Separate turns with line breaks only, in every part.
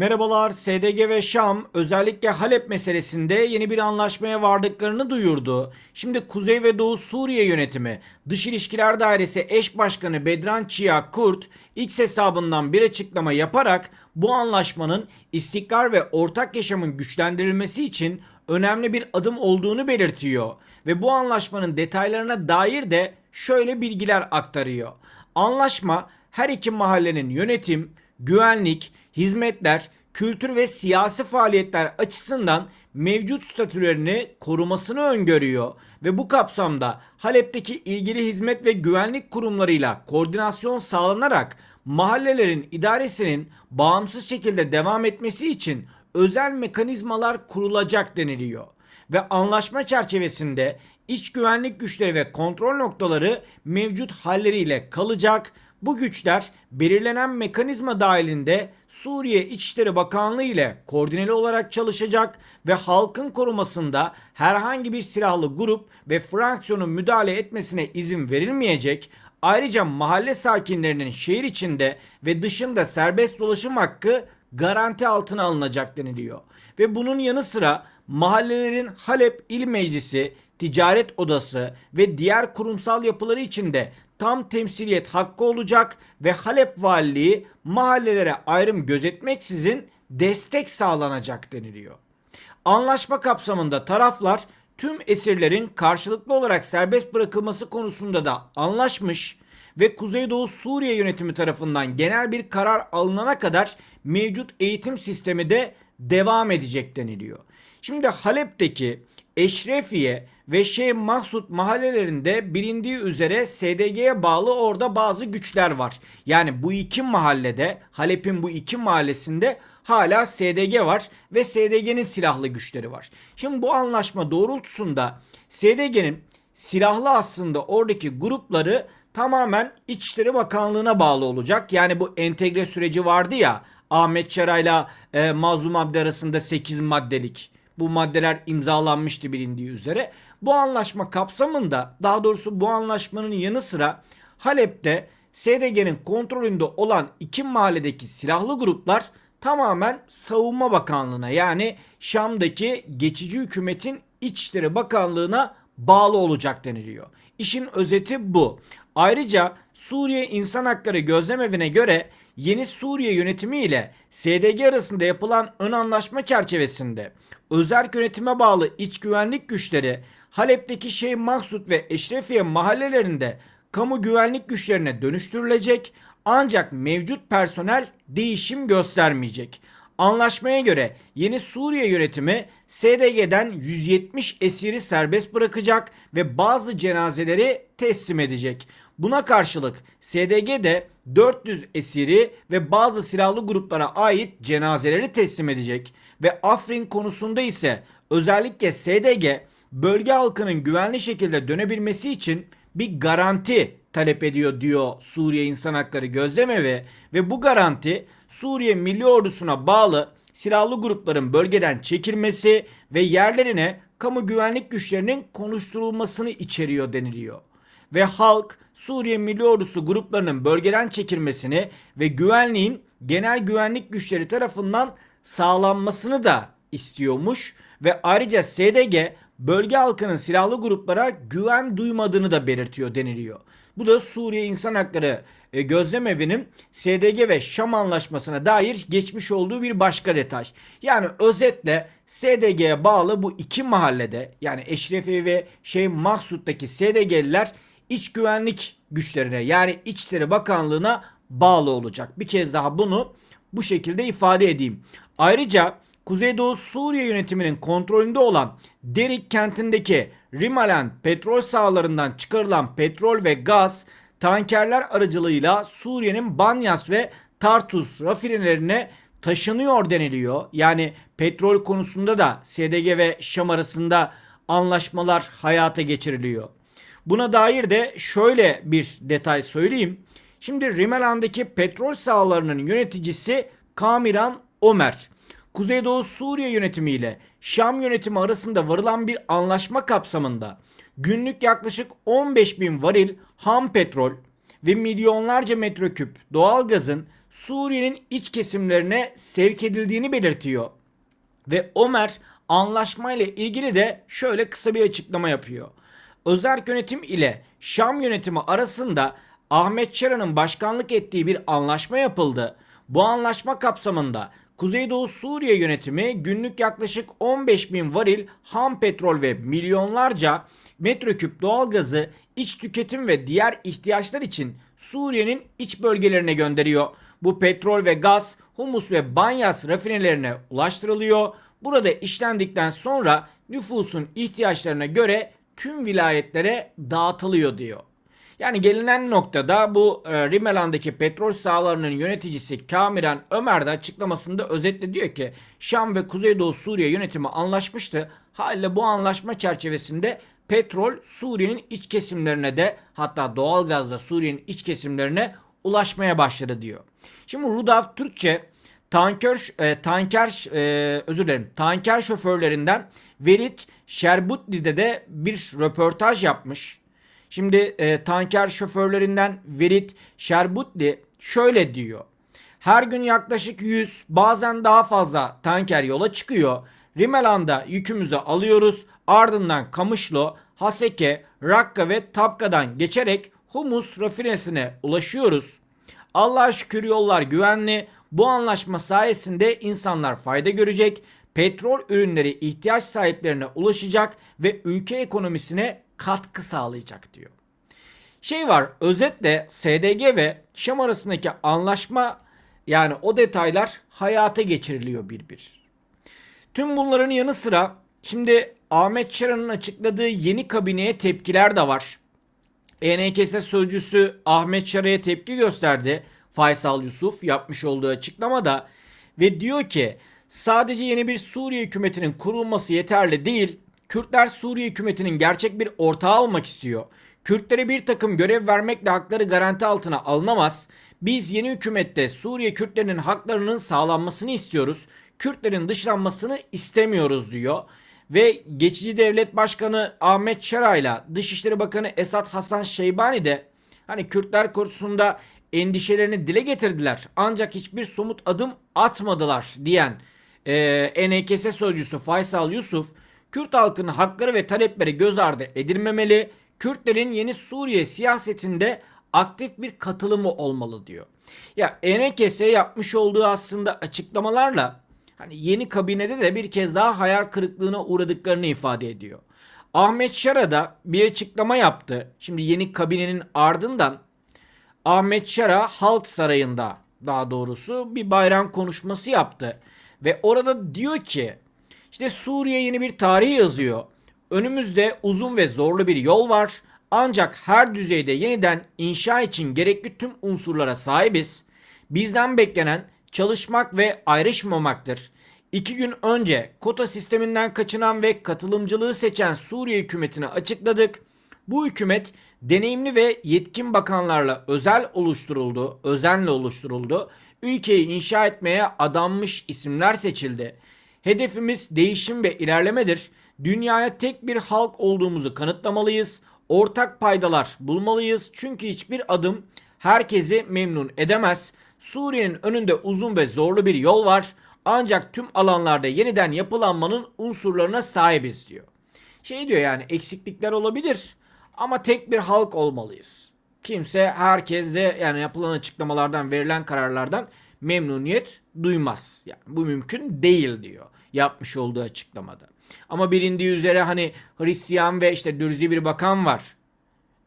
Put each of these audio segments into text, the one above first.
Merhabalar, SDG ve Şam özellikle Halep meselesinde yeni bir anlaşmaya vardıklarını duyurdu. Şimdi Kuzey ve Doğu Suriye yönetimi Dış İlişkiler Dairesi eş başkanı Bedran Çiya Kurt X hesabından bir açıklama yaparak bu anlaşmanın istikrar ve ortak yaşamın güçlendirilmesi için önemli bir adım olduğunu belirtiyor ve bu anlaşmanın detaylarına dair de şöyle bilgiler aktarıyor. Anlaşma her iki mahallenin yönetim, güvenlik, hizmetler, kültür ve siyasi faaliyetler açısından mevcut statülerini korumasını öngörüyor ve bu kapsamda Halep'teki ilgili hizmet ve güvenlik kurumlarıyla koordinasyon sağlanarak mahallelerin idaresinin bağımsız şekilde devam etmesi için özel mekanizmalar kurulacak deniliyor ve anlaşma çerçevesinde iç güvenlik güçleri ve kontrol noktaları mevcut halleriyle kalacak. Bu güçler belirlenen mekanizma dahilinde Suriye İçişleri Bakanlığı ile koordineli olarak çalışacak ve halkın korumasında herhangi bir silahlı grup ve fraksiyonun müdahale etmesine izin verilmeyecek. Ayrıca mahalle sakinlerinin şehir içinde ve dışında serbest dolaşım hakkı garanti altına alınacak deniliyor. Ve bunun yanı sıra mahallelerin Halep İl Meclisi, ticaret odası ve diğer kurumsal yapıları içinde tam temsiliyet hakkı olacak ve Halep Valiliği mahallelere ayrım gözetmeksizin destek sağlanacak deniliyor. Anlaşma kapsamında taraflar tüm esirlerin karşılıklı olarak serbest bırakılması konusunda da anlaşmış ve Kuzeydoğu Suriye yönetimi tarafından genel bir karar alınana kadar mevcut eğitim sistemi de devam edecek deniliyor. Şimdi Halep'teki Eşrefiye ve Şeyh Mahsut mahallelerinde bilindiği üzere SDG'ye bağlı orada bazı güçler var. Yani bu iki mahallede Halep'in bu iki mahallesinde hala SDG var ve SDG'nin silahlı güçleri var. Şimdi bu anlaşma doğrultusunda SDG'nin silahlı aslında oradaki grupları tamamen İçişleri Bakanlığı'na bağlı olacak. Yani bu entegre süreci vardı ya Ahmet Çaray'la e, Mazlum Abdi arasında 8 maddelik. Bu maddeler imzalanmıştı bilindiği üzere. Bu anlaşma kapsamında daha doğrusu bu anlaşmanın yanı sıra Halep'te SDG'nin kontrolünde olan iki mahalledeki silahlı gruplar tamamen Savunma Bakanlığı'na yani Şam'daki geçici hükümetin İçişleri Bakanlığı'na bağlı olacak deniliyor. İşin özeti bu. Ayrıca Suriye İnsan Hakları Gözlemevi'ne göre yeni Suriye yönetimi ile SDG arasında yapılan ön anlaşma çerçevesinde özel yönetime bağlı iç güvenlik güçleri Halep'teki Şeyh Maksut ve Eşrefiye mahallelerinde kamu güvenlik güçlerine dönüştürülecek ancak mevcut personel değişim göstermeyecek. Anlaşmaya göre yeni Suriye yönetimi SDG'den 170 esiri serbest bırakacak ve bazı cenazeleri teslim edecek. Buna karşılık SDG de 400 esiri ve bazı silahlı gruplara ait cenazeleri teslim edecek ve Afrin konusunda ise özellikle SDG bölge halkının güvenli şekilde dönebilmesi için bir garanti talep ediyor diyor Suriye İnsan Hakları Gözlemevi ve bu garanti Suriye Milli Ordusu'na bağlı silahlı grupların bölgeden çekilmesi ve yerlerine kamu güvenlik güçlerinin konuşturulmasını içeriyor deniliyor. Ve halk Suriye Milli Ordusu gruplarının bölgeden çekilmesini ve güvenliğin genel güvenlik güçleri tarafından sağlanmasını da istiyormuş ve ayrıca SDG bölge halkının silahlı gruplara güven duymadığını da belirtiyor deniliyor. Bu da Suriye İnsan Hakları e, Gözlemevi'nin SDG ve Şam Anlaşması'na dair geçmiş olduğu bir başka detay. Yani özetle SDG'ye bağlı bu iki mahallede yani Eşrefi ve Şeyh Mahsut'taki SDG'liler iç güvenlik güçlerine yani İçişleri Bakanlığı'na bağlı olacak. Bir kez daha bunu bu şekilde ifade edeyim. Ayrıca Kuzeydoğu Suriye yönetiminin kontrolünde olan Derik kentindeki Rimalan petrol sahalarından çıkarılan petrol ve gaz tankerler aracılığıyla Suriye'nin Banyas ve Tartus rafinelerine taşınıyor deniliyor. Yani petrol konusunda da SDG ve Şam arasında anlaşmalar hayata geçiriliyor. Buna dair de şöyle bir detay söyleyeyim. Şimdi Rimelan'daki petrol sahalarının yöneticisi Kamiran Omer. Kuzeydoğu Suriye yönetimi ile Şam yönetimi arasında varılan bir anlaşma kapsamında günlük yaklaşık 15 bin varil ham petrol ve milyonlarca metreküp doğalgazın Suriye'nin iç kesimlerine sevk edildiğini belirtiyor. Ve Ömer anlaşmayla ilgili de şöyle kısa bir açıklama yapıyor. Özerk yönetim ile Şam yönetimi arasında Ahmet Şara'nın başkanlık ettiği bir anlaşma yapıldı. Bu anlaşma kapsamında Kuzeydoğu Suriye yönetimi günlük yaklaşık 15 bin varil ham petrol ve milyonlarca metreküp doğalgazı iç tüketim ve diğer ihtiyaçlar için Suriye'nin iç bölgelerine gönderiyor. Bu petrol ve gaz Humus ve Banyas rafinelerine ulaştırılıyor. Burada işlendikten sonra nüfusun ihtiyaçlarına göre tüm vilayetlere dağıtılıyor diyor. Yani gelinen noktada bu e, Rimelan'daki petrol sahalarının yöneticisi Kamiran Ömer de açıklamasında özetle diyor ki Şam ve Kuzeydoğu Suriye yönetimi anlaşmıştı. Haliyle bu anlaşma çerçevesinde petrol Suriye'nin iç kesimlerine de hatta doğalgazda Suriye'nin iç kesimlerine ulaşmaya başladı diyor. Şimdi Rudolf Türkçe tanker e, tanker e, özür dilerim tanker şoförlerinden Velit Şerbutli'de de bir röportaj yapmış. Şimdi e, tanker şoförlerinden Verit Şerbutli şöyle diyor. Her gün yaklaşık 100 bazen daha fazla tanker yola çıkıyor. Rimelan'da yükümüzü alıyoruz. Ardından Kamışlo, Haseke, Rakka ve Tapka'dan geçerek Humus rafinesine ulaşıyoruz. Allah'a şükür yollar güvenli. Bu anlaşma sayesinde insanlar fayda görecek. Petrol ürünleri ihtiyaç sahiplerine ulaşacak ve ülke ekonomisine katkı sağlayacak diyor. Şey var özetle SDG ve Şam arasındaki anlaşma yani o detaylar hayata geçiriliyor bir bir. Tüm bunların yanı sıra şimdi Ahmet Şaran'ın açıkladığı yeni kabineye tepkiler de var. ENKS sözcüsü Ahmet Şara'ya tepki gösterdi. Faysal Yusuf yapmış olduğu açıklamada ve diyor ki sadece yeni bir Suriye hükümetinin kurulması yeterli değil. Kürtler Suriye hükümetinin gerçek bir ortağı olmak istiyor. Kürtlere bir takım görev vermekle hakları garanti altına alınamaz. Biz yeni hükümette Suriye Kürtlerinin haklarının sağlanmasını istiyoruz. Kürtlerin dışlanmasını istemiyoruz diyor. Ve geçici devlet başkanı Ahmet Şara ile Dışişleri Bakanı Esat Hasan Şeybani de hani Kürtler konusunda endişelerini dile getirdiler. Ancak hiçbir somut adım atmadılar diyen e, ENKS sözcüsü Faysal Yusuf Kürt halkının hakları ve talepleri göz ardı edilmemeli. Kürtlerin yeni Suriye siyasetinde aktif bir katılımı olmalı diyor. Ya ENKS yapmış olduğu aslında açıklamalarla hani yeni kabinede de bir kez daha hayal kırıklığına uğradıklarını ifade ediyor. Ahmet Şara da bir açıklama yaptı. Şimdi yeni kabinenin ardından Ahmet Şara Halk Sarayı'nda daha doğrusu bir bayram konuşması yaptı. Ve orada diyor ki işte Suriye yeni bir tarih yazıyor. Önümüzde uzun ve zorlu bir yol var. Ancak her düzeyde yeniden inşa için gerekli tüm unsurlara sahibiz. Bizden beklenen çalışmak ve ayrışmamaktır. İki gün önce kota sisteminden kaçınan ve katılımcılığı seçen Suriye hükümetini açıkladık. Bu hükümet deneyimli ve yetkin bakanlarla özel oluşturuldu, özenle oluşturuldu. Ülkeyi inşa etmeye adanmış isimler seçildi. Hedefimiz değişim ve ilerlemedir. Dünyaya tek bir halk olduğumuzu kanıtlamalıyız. Ortak paydalar bulmalıyız. Çünkü hiçbir adım herkesi memnun edemez. Suriye'nin önünde uzun ve zorlu bir yol var. Ancak tüm alanlarda yeniden yapılanmanın unsurlarına sahibiz diyor. Şey diyor yani eksiklikler olabilir ama tek bir halk olmalıyız. Kimse herkes de yani yapılan açıklamalardan verilen kararlardan memnuniyet duymaz. Yani bu mümkün değil diyor yapmış olduğu açıklamada. Ama bilindiği üzere hani Hristiyan ve işte Dürzi bir bakan var.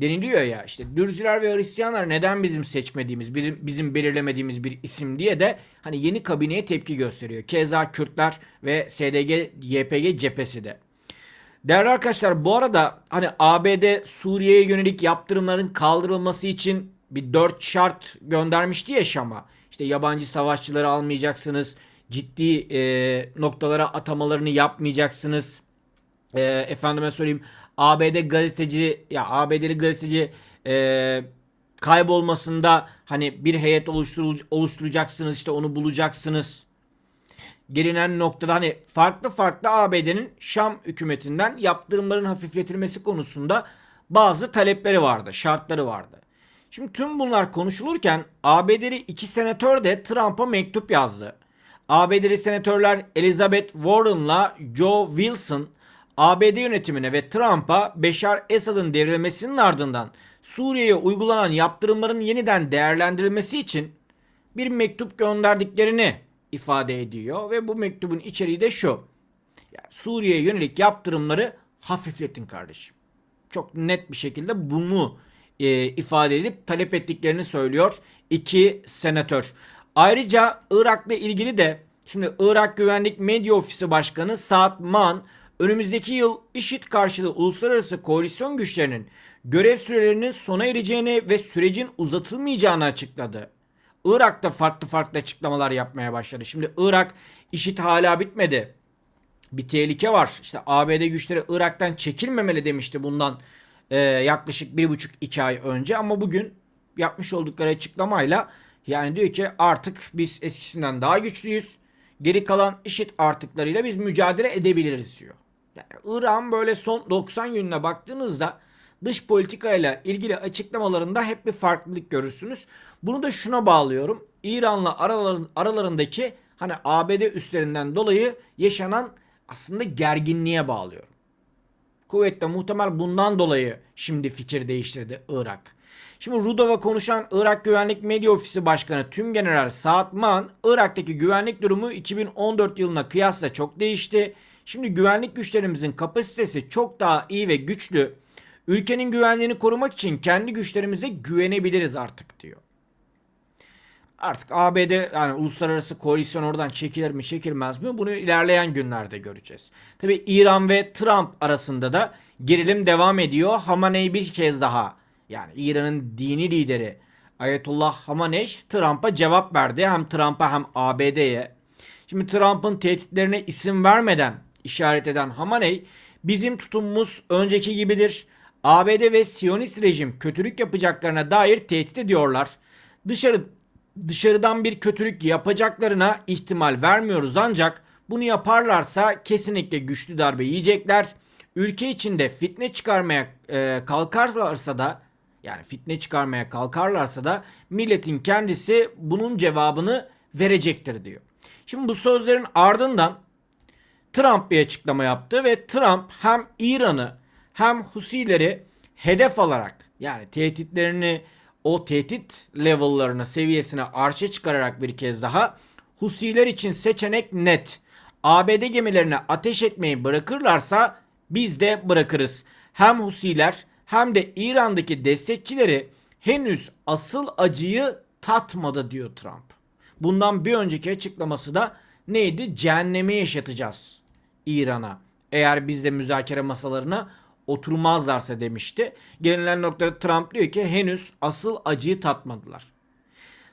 Deniliyor ya işte Dürziler ve Hristiyanlar neden bizim seçmediğimiz, bizim, belirlemediğimiz bir isim diye de hani yeni kabineye tepki gösteriyor. Keza Kürtler ve SDG, YPG cephesi de. Değerli arkadaşlar bu arada hani ABD Suriye'ye yönelik yaptırımların kaldırılması için bir dört şart göndermişti ya Şam'a. İşte yabancı savaşçıları almayacaksınız. Ciddi e, noktalara atamalarını yapmayacaksınız. E, efendime söyleyeyim ABD gazeteci ya ABD'li gazeteci e, kaybolmasında hani bir heyet oluştur, oluşturacaksınız işte onu bulacaksınız. Gelinen noktada hani farklı farklı ABD'nin Şam hükümetinden yaptırımların hafifletilmesi konusunda bazı talepleri vardı, şartları vardı. Şimdi tüm bunlar konuşulurken ABD'li iki senatör de Trump'a mektup yazdı. ABD'li senatörler Elizabeth Warren'la Joe Wilson ABD yönetimine ve Trump'a Beşar Esad'ın devrilmesinin ardından Suriye'ye uygulanan yaptırımların yeniden değerlendirilmesi için bir mektup gönderdiklerini ifade ediyor ve bu mektubun içeriği de şu. Yani Suriye'ye yönelik yaptırımları hafifletin kardeşim. Çok net bir şekilde bunu e, ifade edip talep ettiklerini söylüyor iki senatör. Ayrıca Irak'la ilgili de şimdi Irak Güvenlik Medya Ofisi Başkanı Saad Man önümüzdeki yıl IŞİD karşıtı uluslararası koalisyon güçlerinin görev sürelerinin sona ereceğini ve sürecin uzatılmayacağını açıkladı. Irak'ta farklı farklı açıklamalar yapmaya başladı. Şimdi Irak IŞİD hala bitmedi. Bir tehlike var. İşte ABD güçleri Irak'tan çekilmemeli demişti bundan e, yaklaşık bir buçuk iki ay önce. Ama bugün yapmış oldukları açıklamayla yani diyor ki artık biz eskisinden daha güçlüyüz. Geri kalan IŞİD artıklarıyla biz mücadele edebiliriz diyor. Yani Irak'ın böyle son 90 gününe baktığınızda dış politikayla ilgili açıklamalarında hep bir farklılık görürsünüz. Bunu da şuna bağlıyorum. İran'la araların, aralarındaki hani ABD üstlerinden dolayı yaşanan aslında gerginliğe bağlıyorum. Kuvvetle muhtemel bundan dolayı şimdi fikir değiştirdi Irak. Şimdi Rudov'a konuşan Irak Güvenlik Medya Ofisi Başkanı Tümgeneral Saad Man, Irak'taki güvenlik durumu 2014 yılına kıyasla çok değişti. Şimdi güvenlik güçlerimizin kapasitesi çok daha iyi ve güçlü. Ülkenin güvenliğini korumak için kendi güçlerimize güvenebiliriz artık diyor. Artık ABD yani uluslararası koalisyon oradan çekilir mi çekilmez mi bunu ilerleyen günlerde göreceğiz. Tabi İran ve Trump arasında da gerilim devam ediyor. Hamaney bir kez daha yani İran'ın dini lideri Ayetullah Hamaney Trump'a cevap verdi. Hem Trump'a hem ABD'ye. Şimdi Trump'ın tehditlerine isim vermeden işaret eden Hamaney bizim tutumumuz önceki gibidir. ABD ve Siyonist rejim kötülük yapacaklarına dair tehdit ediyorlar. Dışarı dışarıdan bir kötülük yapacaklarına ihtimal vermiyoruz ancak bunu yaparlarsa kesinlikle güçlü darbe yiyecekler. Ülke içinde fitne çıkarmaya e, kalkarlarsa da yani fitne çıkarmaya kalkarlarsa da milletin kendisi bunun cevabını verecektir diyor. Şimdi bu sözlerin ardından Trump bir açıklama yaptı ve Trump hem İran'ı hem Husileri hedef alarak yani tehditlerini o tehdit level'larını seviyesine arşa çıkararak bir kez daha Husiler için seçenek net. ABD gemilerine ateş etmeyi bırakırlarsa biz de bırakırız. Hem Husiler hem de İran'daki destekçileri henüz asıl acıyı tatmadı diyor Trump. Bundan bir önceki açıklaması da neydi? Cehennemi yaşatacağız İran'a. Eğer biz de müzakere masalarına oturmazlarsa demişti. Gelinen noktada Trump diyor ki henüz asıl acıyı tatmadılar.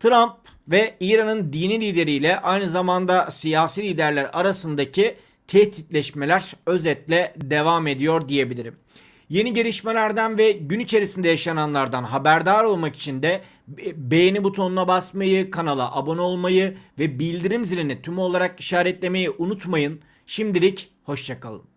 Trump ve İran'ın dini lideriyle aynı zamanda siyasi liderler arasındaki tehditleşmeler özetle devam ediyor diyebilirim. Yeni gelişmelerden ve gün içerisinde yaşananlardan haberdar olmak için de beğeni butonuna basmayı, kanala abone olmayı ve bildirim zilini tüm olarak işaretlemeyi unutmayın. Şimdilik hoşçakalın.